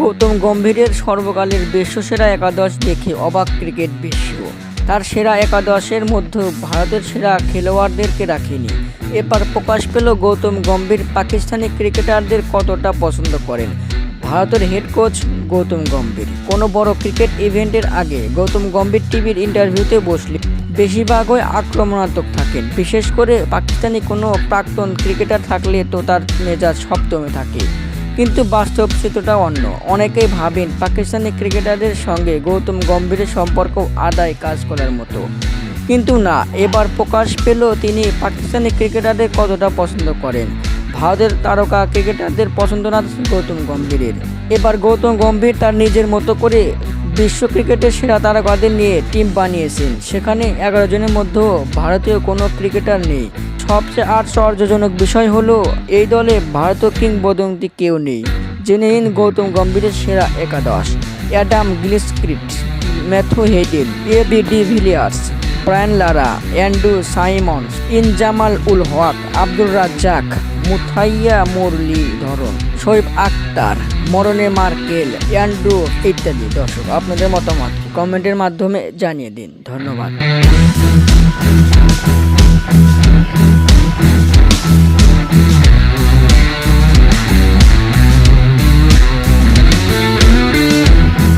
গৌতম গম্ভীরের সর্বকালের বিশ্বসেরা একাদশ দেখে অবাক ক্রিকেট বিশ্ব তার সেরা একাদশের মধ্যে ভারতের সেরা খেলোয়াড়দেরকে রাখেনি। এবার প্রকাশ পেল গৌতম গম্ভীর পাকিস্তানি ক্রিকেটারদের কতটা পছন্দ করেন। ভারতের হেড কোচ গৌতম গম্ভীর। কোনো বড় ক্রিকেট ইভেন্টের আগে গৌতম গম্ভীর টিভির ইন্টারভিউতে বসলে বেশিরভাগই আক্রমণাত্মক থাকেন। বিশেষ করে পাকিস্তানি কোনো প্রাক্তন ক্রিকেটার থাকলে তো তার মেজাজ সপ্তমে থাকে। কিন্তু বাস্তব চিত্রটা অন্য। অনেকেই ভাবেন পাকিস্তানি ক্রিকেটারদের সঙ্গে গৌতম গম্ভীরের সম্পর্ক আদায় কাজ করার মতো। কিন্তু না, এবার প্রকাশ পেল তিনি পাকিস্তানি ক্রিকেটারদের কতটা পছন্দ করেন। ভারতের তারকা ক্রিকেটারদের পছন্দ না গৌতম গম্ভীরের। এবার গৌতম গম্ভীর তার নিজের মতো করে বিশ্ব ক্রিকেটের সেরা তারকাদের নিয়ে টিম বানিয়েছেন। সেখানে এগারো জনের মধ্যেও ভারতীয় কোনো ক্রিকেটার নেই। সবচেয়ে আশ্চর্যজনক বিষয় হলো, এই দলে ভারতীয় কিংবদন্তি কেউ নেই। জেনে নিন গৌতম গম্ভীরের সেরা একাদশ, Adam Gilchrist Matthew Hayden A B de Villiers, Brian Lara, Andrew Symonds, Inzamam ul Haq Abdul Razzaq, Muttiah Muralitharan Shoaib Akhtar Morne Morkel, Andrew ইত্যাদি দর্শক, আপনাদের মতামত কমেন্টের মাধ্যমে জানিয়ে দিন। ধন্যবাদ।